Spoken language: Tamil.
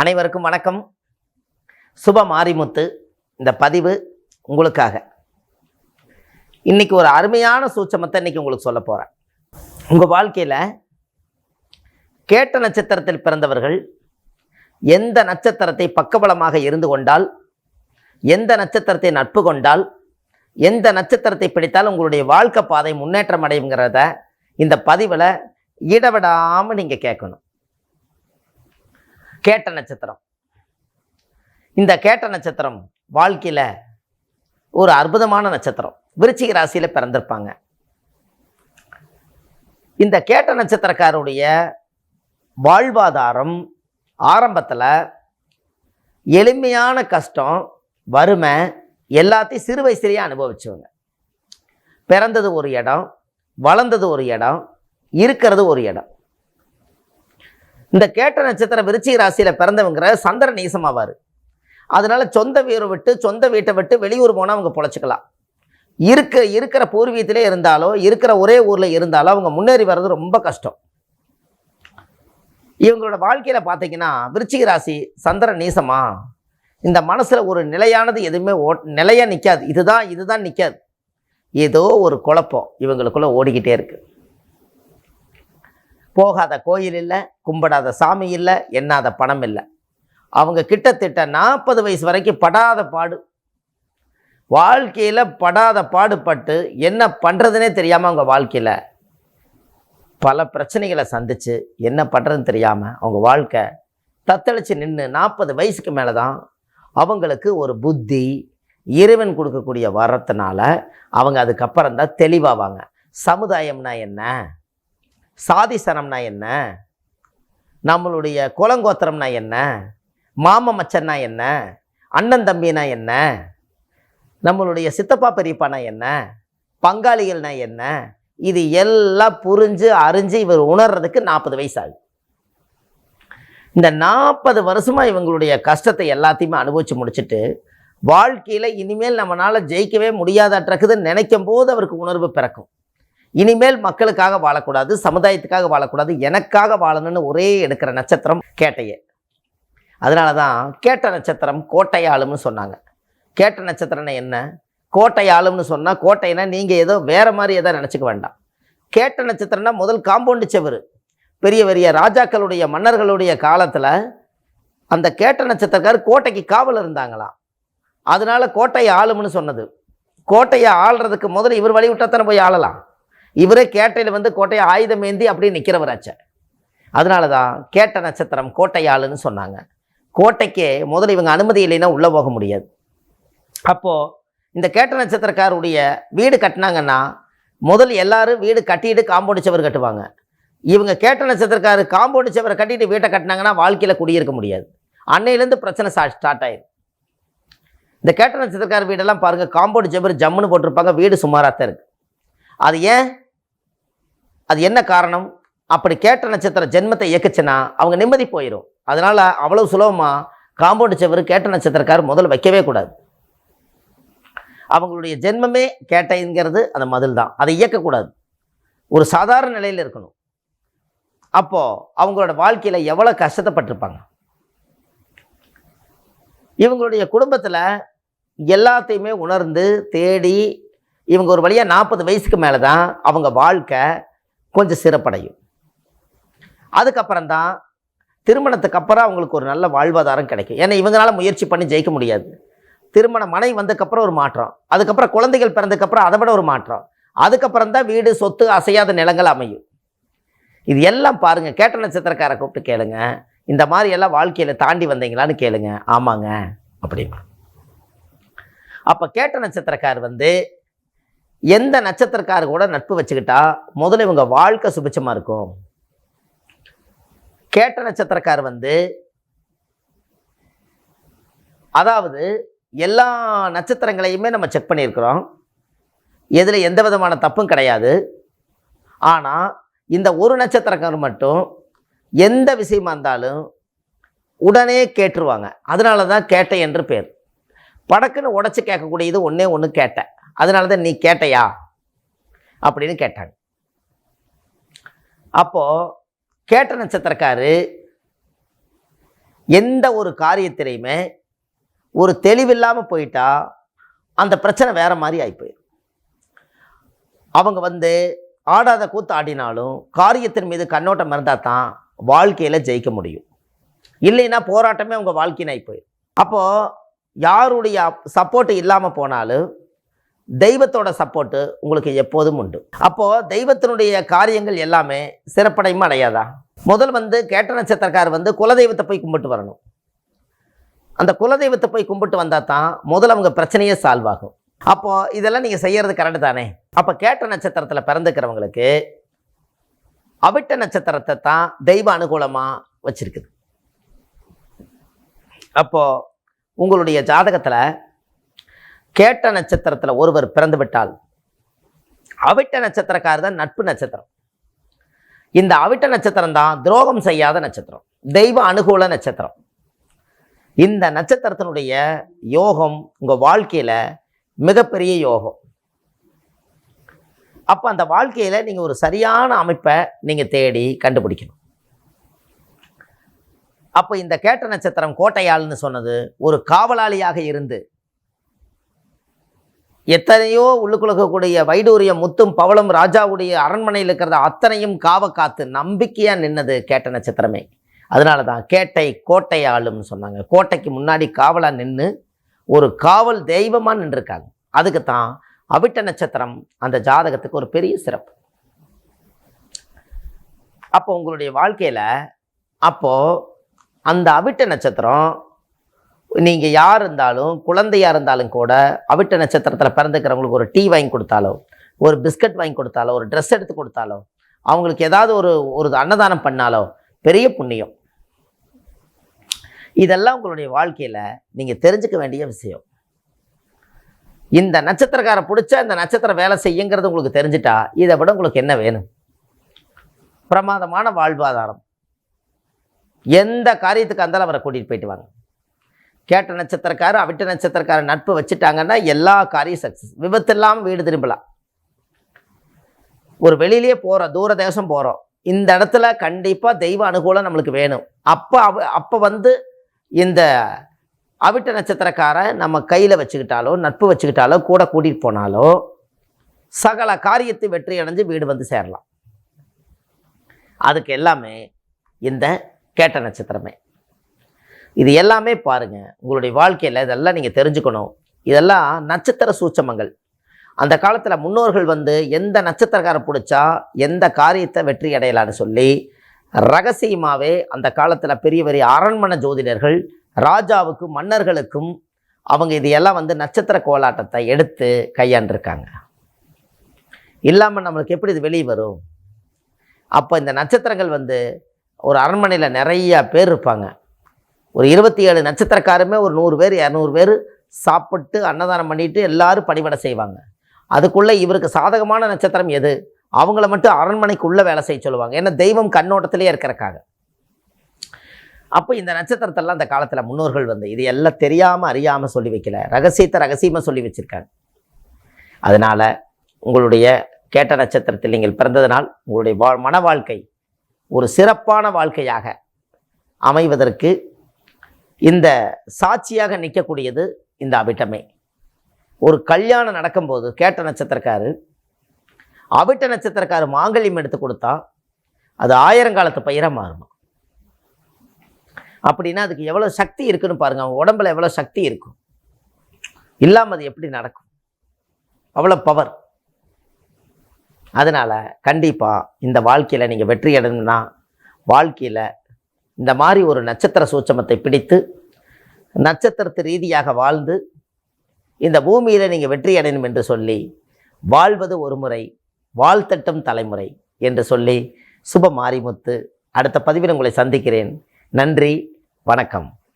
அனைவருக்கும் வணக்கம். சுப மாரிமுத்து இந்த பதிவு உங்களுக்காக. இன்றைக்கி ஒரு அருமையான சூட்சமத்தை இன்றைக்கி உங்களுக்கு சொல்ல போகிறேன் உங்கள் வாழ்க்கையில் கேட்ட நட்சத்திரத்தில் பிறந்தவர்கள் எந்த நட்சத்திரத்தை பக்கபலமாக இருந்து கொண்டால் எந்த நட்சத்திரத்தை நட்பு கொண்டால் எந்த நட்சத்திரத்தை பிடித்தால் உங்களுடைய வாழ்க்கை பாதை முன்னேற்றம் அடையுங்கிறத இந்த பதிவில் இடவிடாமல் நீங்கள் கேட்கணும். கேட்ட நட்சத்திரம். இந்த கேட்ட நட்சத்திரம் வாழ்க்கையில் ஒரு அற்புதமான நட்சத்திரம். விருச்சிக ராசியில் பிறந்திருப்பாங்க. இந்த கேட்ட நட்சத்திரக்காருடைய வாழ்வாதாரம் ஆரம்பத்தில் எளிமையான கஷ்டம் வறுமை எல்லாத்தையும் சிறு வயசுலேயே அனுபவிச்சவங்க. பிறந்தது ஒரு இடம் வளர்ந்தது ஒரு இடம் இருக்கிறது ஒரு இடம். இந்த கேட்ட நட்சத்திர விருச்சிக ராசியில் பிறந்தவங்கிற சந்திரன் நீசமாவார் அதனால சொந்த வீரை விட்டு சொந்த வீட்டை விட்டு வெளியூர் போனால் அவங்க பொழைச்சிக்கலாம். இருக்க இருக்கிற பூர்வீகத்திலே இருந்தாலோ இருக்கிற ஒரே ஊரில் இருந்தாலோ அவங்க முன்னேறி வர்றது ரொம்ப கஷ்டம். இவங்களோட வாழ்க்கையில் பார்த்தீங்கன்னா விருச்சிக ராசி சந்திரன் நீசமா? இந்த மனசில் ஒரு நிலையானது எதுவுமே ஓ நிலையாக நிற்காது இதுதான் இதுதான் நிற்காது ஏதோ ஒரு குழப்பம் இவங்களுக்குள்ளே ஓடிக்கிட்டே இருக்குது போகாத கோயில் இல்லை கும்பிடாத சாமி இல்லை எண்ணாத பணம் இல்லை. அவங்க கிட்டத்தட்ட நாற்பது வயசு வரைக்கும் படாத பாடு. வாழ்க்கையில் படாத பாடுபட்டு என்ன பண்ணுறதுனே தெரியாமல் அவங்க வாழ்க்கையில் பல பிரச்சனைகளை சந்தித்து என்ன பண்ணுறதுன்னு தெரியாமல் அவங்க வாழ்க்கை தத்தளித்து நின்று நாற்பது வயசுக்கு மேலே தான் அவங்களுக்கு ஒரு புத்தி இறைவன் கொடுக்கக்கூடிய வரத்தினால அவங்க அதுக்கப்புறம் தான் தெளிவாவாங்க. சமுதாயம்னா என்ன? சாதிசனம்னா என்ன? நம்மளுடைய குலங்கோத்திரம்னா என்ன? மாம மச்சன்னா என்ன? அண்ணன் தம்பினா என்ன? நம்மளுடைய சித்தப்பா பெரியப்பானா என்ன? பங்காளிகள்னா என்ன? இது எல்லாம் புரிஞ்சு அறிஞ்சு இவர் உணர்றதுக்கு நாற்பது வயசு ஆகுது இந்த நாற்பது வருஷமாக இவங்களுடைய கஷ்டத்தை எல்லாத்தையுமே அனுபவித்து முடிச்சுட்டு வாழ்க்கையில் இனிமேல் நம்மளால் ஜெயிக்கவே முடியாதாட்டிருக்குதுன்னு நினைக்கும் போது அவருக்கு உணர்வு பிறக்கும். இனிமேல் மக்களுக்காக வாழக்கூடாது சமுதாயத்துக்காக வாழக்கூடாது எனக்காக வாழணும்னு ஒரே எடுக்கிற நட்சத்திரம் கேட்டையே. அதனால தான் கேட்ட நட்சத்திரம் கோட்டையாளும்னு சொன்னாங்க. கேட்ட நட்சத்திரம்னா என்ன? கோட்டையாளும்னு சொன்னால் கோட்டைனா நீங்கள் ஏதோ வேறு மாதிரி எதாவது நினச்சிக்க வேண்டாம். கேட்ட நட்சத்திரம்னா முதல் காம்பவுண்டு செவரு பெரிய பெரிய ராஜாக்களுடைய மன்னர்களுடைய காலத்தில் அந்த கேட்ட நட்சத்திரக்கார் கோட்டைக்கு காவல் இருந்தாங்களாம். அதனால கோட்டை ஆளும்னு சொன்னது. கோட்டையை ஆள்றதுக்கு முதல்ல இவர் வழி விட்டா தானே போய் ஆளலாம். இவரே கேட்டையில் வந்து கோட்டையை ஆயுதம் ஏந்தி அப்படியே நிற்கிறவராச்ச அதனால தான் கேட்ட நட்சத்திரம் கோட்டை ஆளுன்னு சொன்னாங்க. கோட்டைக்கு முதல்ல இவங்க அனுமதி இல்லைன்னா உள்ளே போக முடியாது. அப்போது இந்த கேட்ட நட்சத்திரக்காருடைய வீடு கட்டினாங்கன்னா முதல் எல்லாரும் வீடு கட்டிட்டு காம்பவுண்ட் சுவர் கட்டுவாங்க. இவங்க கேட்ட நட்சத்திரக்காரு காம்பவுண்ட் சுவரை கட்டிட்டு வீட்டை கட்டினாங்கன்னா வாழ்க்கையில் குடியிருக்க முடியாது. அன்னையிலேருந்து பிரச்சனை ஸ்டார்ட் ஆயிடும் இந்த கேட்ட நட்சத்திரக்கார வீடெல்லாம் பாருங்கள் காம்பவுண்ட் சுவர் ஜம்முன்னு போட்டிருப்பாங்க வீடு சுமாராக தான் இருக்குது அது ஏன்? அது என்ன காரணம்? அப்படி கேட்ட நட்சத்திர ஜென்மத்தை இயக்குச்சுன்னா அவங்க நிம்மதி போயிடும் அதனால் அவ்வளோ சுலபமாக காம்பவுண்டு செவர் கேட்ட நட்சத்திரக்கார் முதல்ல வைக்கவே கூடாது. அவங்களுடைய ஜென்மமே கேட்டைங்கிறது அந்த மதில் தான். அதை இயக்கக்கூடாது ஒரு சாதாரண நிலையில் இருக்கணும். அப்போது அவங்களோட வாழ்க்கையில் எவ்வளோ கஷ்டப்பட்டிருப்பாங்க? இவங்களுடைய குடும்பத்தில் எல்லாத்தையுமே உணர்ந்து தேடி இவங்க ஒரு வழியாக நாற்பது வயசுக்கு மேலே தான் அவங்க வாழ்க்கை கொஞ்சம் சிறப்படையும். அதுக்கப்புறம் தான் திருமணத்துக்கு அப்புறம் அவங்களுக்கு ஒரு நல்ல வாழ்வாதாரம் கிடைக்கும். ஏன்னா இவங்களால முயற்சி பண்ணி ஜெயிக்க முடியாது. திருமண மனை வந்ததுக்கப்புறம் ஒரு மாற்றம். அதுக்கப்புறம் குழந்தைகள் பிறந்ததுக்கப்புறம் அதை விட ஒரு மாற்றம். அதுக்கப்புறம் தான் வீடு சொத்து அசையாத நிலங்கள் அமையும். இது எல்லாம் பாருங்கள் கேட்ட நட்சத்திரக்காரை கூப்பிட்டு கேளுங்க. இந்த மாதிரி எல்லாம் வாழ்க்கையில் தாண்டி வந்தீங்களான்னு கேளுங்க. ஆமாங்க. அப்படிமா அப்போ கேட்ட நட்சத்திரக்கார் வந்து எந்த நட்சத்திரக்காரு கூட நட்பு வச்சுக்கிட்டா முதல்ல இவங்க வாழ்க்கை சுபிச்சமாக இருக்கும். கேட்ட நட்சத்திரக்கார் வந்து அதாவது எல்லா நட்சத்திரங்களையுமே நம்ம செக் பண்ணியிருக்கிறோம். எதில் எந்த விதமான தப்பும் கிடையாது. ஆனால் இந்த ஒரு நட்சத்திரக்கார் மட்டும் எந்த விஷயமா இருந்தாலும் உடனே கேட்டுருவாங்க. அதனால தான் கேட்டை என்று பேர். படக்குன்னு உடச்சி கேட்கக்கூடியது ஒன்றே ஒன்று கேட்டேன் அதனால தான் நீ கேட்டையா? அப்படின்னு கேட்டாங்க. அப்போது கேட்ட நட்சத்திரக்காரு எந்த ஒரு காரியத்திலையுமே ஒரு தெளிவில்லாமல் போயிட்டா அந்த பிரச்சனை வேறு மாதிரி ஆகிப்போயிடும் அவங்க வந்து ஆடாத கூத்து ஆடினாலும் காரியத்தின் மீது கண்ணோட்டம் இருந்தால் தான் வாழ்க்கையில் ஜெயிக்க முடியும். இல்லைன்னா போராட்டமே அவங்க வாழ்க்கையின் ஆகி போயிடும் அப்போது யாருடைய சப்போர்ட் இல்லாமல் போனாலும் தெய்வத்தோட சப்போர்ட்டு உங்களுக்கு எப்போதும் உண்டு. அப்போது தெய்வத்தினுடைய காரியங்கள் எல்லாமே சிறப்படையுமா அடையாதா? முதல் வந்து கேட்ட நட்சத்திரக்கார் வந்து குலதெய்வத்தை போய் கும்பிட்டு வரணும். அந்த குலதெய்வத்தை போய் கும்பிட்டு வந்தால் தான் முதல்ல அவங்க பிரச்சனையே சால்வ் ஆகும். அப்போது இதெல்லாம் நீங்கள் செய்கிறது கரெக்டு தானே? அப்போ கேட்ட நட்சத்திரத்தில் பிறந்துக்கிறவங்களுக்கு அவிட்ட நட்சத்திரத்தை தான் தெய்வ அனுகூலமாக வச்சுருக்குது. அப்போது உங்களுடைய ஜாதகத்தில் கேட்ட நட்சத்திரத்தில் ஒருவர் பிறந்து விட்டால் அவிட்ட நட்சத்திரக்காரர் தான் நட்பு நட்சத்திரம். இந்த அவிட்ட நட்சத்திரம் தான் துரோகம் செய்யாத நட்சத்திரம் தெய்வ அனுகூல நட்சத்திரம். இந்த நட்சத்திரத்தினுடைய யோகம் உங்கள் வாழ்க்கையில் மிகப்பெரிய யோகம். அப்போ அந்த வாழ்க்கையில் நீங்கள் ஒரு சரியான அமைப்பை நீங்கள் தேடி கண்டுபிடிக்கணும். அப்போ இந்த கேட்ட நட்சத்திரம் கோட்டையாள்னு சொன்னது ஒரு காவலாளியாக இருந்து எத்தனையோ உள்ளுக்குள்ள வைடூரியம் முத்தும் பவளம் ராஜாவுடைய அரண்மனையில் இருக்கிறத அத்தனையும் காவ காத்து நம்பிக்கையாக நின்னது கேட்ட நட்சத்திரமே. அதனால தான் கேட்டை கோட்டை ஆளும்னு சொன்னாங்க. கோட்டைக்கு முன்னாடி காவலாக நின்று ஒரு காவல் தெய்வமாக நின்றுருக்காங்க. அதுக்கு தான் அவிட்ட நட்சத்திரம் அந்த ஜாதகத்துக்கு ஒரு பெரிய சிறப்பு. அப்போ உங்களுடைய வாழ்க்கையில் அப்போது அந்த அவிட்ட நட்சத்திரம் நீங்கள் யார் இருந்தாலும் குழந்தையாக இருந்தாலும் கூட அவிட்ட நட்சத்திரத்தில் பிறந்துக்கிறவங்களுக்கு ஒரு டீ வாங்கி கொடுத்தாலோ ஒரு பிஸ்கட் வாங்கி கொடுத்தாலோ ஒரு ட்ரெஸ் எடுத்து கொடுத்தாலோ அவங்களுக்கு ஏதாவது ஒரு ஒரு அன்னதானம் பண்ணாலோ பெரிய புண்ணியம். இதெல்லாம் உங்களுடைய வாழ்க்கையில் நீங்கள் தெரிஞ்சுக்க வேண்டிய விஷயம். இந்த நட்சத்திரக்காரை பிடிச்சா இந்த நட்சத்திரம் வேலை செய்யுங்கிறது உங்களுக்கு தெரிஞ்சிட்டா இதை விட உங்களுக்கு என்ன வேணும்? பிரமாதமான வாழ்வாதாரம். எந்த காரியத்துக்கு இருந்தாலும் அவரை கூட்டிகிட்டு போயிட்டு வாங்க. கேட்ட நட்சத்திரக்காரர் அவிட்ட நட்சத்திரக்காரர் நட்பு வச்சுட்டாங்கன்னா எல்லா காரியம் சக்ஸஸ் விபத்து இல்லாமல் வீடு திரும்பலாம். ஒரு வெளியிலேயே போகிறோம் தூர தேசம் போகிறோம் இந்த இடத்துல கண்டிப்பாக தெய்வ அனுகூலம் நம்மளுக்கு வேணும். அப்போ அவ அப்போ வந்து இந்த அவிட்ட நட்சத்திரக்காரன் நம்ம கையில் வச்சுக்கிட்டாலோ நட்பு வச்சுக்கிட்டாலோ கூட கூட்டிகிட்டு போனாலோ சகல காரியத்தை வெற்றி அடைஞ்சு வீடு வந்து சேரலாம். அதுக்கு எல்லாமே இந்த கேட்ட நட்சத்திரமே. இது எல்லாமே பாருங்கள் உங்களுடைய வாழ்க்கையில் இதெல்லாம் நீங்கள் தெரிஞ்சுக்கணும். இதெல்லாம் நட்சத்திர சூட்சமங்கள். அந்த காலத்தில் முன்னோர்கள் வந்து எந்த நட்சத்திரக்காரன் பிடிச்சா எந்த காரியத்தை வெற்றி அடையலான்னு சொல்லி ரகசியமாகவே அந்த காலத்தில் பெரிய பெரிய அரண்மனை ஜோதிடர்கள் ராஜாவுக்கும் மன்னர்களுக்கும் அவங்க இதையெல்லாம் வந்து நட்சத்திர கோலாட்டத்தை எடுத்து கையாண்டிருக்காங்க. இல்லாமல் நம்மளுக்கு எப்படி இது வெளியே வரும்? அப்போ இந்த நட்சத்திரங்கள் வந்து ஒரு அரண்மனையில் நிறையா பேர் இருப்பாங்க. ஒரு இருபத்தி ஏழு நட்சத்திரக்காருமே ஒரு நூறு பேர் இரநூறு பேர் சாப்பிட்டு அன்னதானம் பண்ணிட்டு எல்லாரும் பணிபட செய்வாங்க. அதுக்குள்ளே இவருக்கு சாதகமான நட்சத்திரம் எது? அவங்கள மட்டும் அரண்மனைக்குள்ளே வேலை செய்ய சொல்லுவாங்க. ஏன்னா தெய்வம் கண்ணோட்டத்திலே இருக்கிறக்காக அப்போ இந்த நட்சத்திரத்தெல்லாம் அந்த காலத்தில் முன்னோர்கள் வந்து இது எல்லாம் தெரியாமல் அறியாமல் சொல்லி வைக்கல. ரகசியத்தை ரகசியமாக சொல்லி வச்சுருக்காங்க. அதனால் உங்களுடைய கேட்ட நட்சத்திரத்தில் நீங்கள் பிறந்ததனால் உங்களுடைய வா மன வாழ்க்கை ஒரு சிறப்பான வாழ்க்கையாக அமைவதற்கு இந்த சாட்சியாக நிற்கக்கூடியது இந்த அபிட்டமே ஒரு கல்யாணம் நடக்கும்போது கேட்ட நட்சத்திரக்காரு அவிட்ட நட்சத்திரக்காரு மாங்கல்யம் எடுத்து கொடுத்தா அது ஆயிரங்காலத்து பயிராக மாறுமா? அப்படின்னா அதுக்கு எவ்வளோ சக்தி இருக்குன்னு பாருங்கள் அவங்க உடம்புல எவ்வளோ சக்தி இருக்கும் இல்லாமல் அது எப்படி நடக்கும்? அவ்வளோ பவர் அதனால் கண்டிப்பாக இந்த வாழ்க்கையில் நீங்கள் வெற்றி அடையணும்னா வாழ்க்கையில் இந்த மாதிரி ஒரு நட்சத்திர சூட்சமத்தை பிடித்து நட்சத்திரத்து ரீதியாக வாழ்ந்து இந்த பூமியில் நீங்கள் வெற்றி அடையணும் என்று சொல்லி வாழ்வது ஒரு முறை வாழ்த்தட்டும் தலைமுறை என்று சொல்லி சுப மாரிமுத்து அடுத்த பதிவில் உங்களை சந்திக்கிறேன். நன்றி வணக்கம்.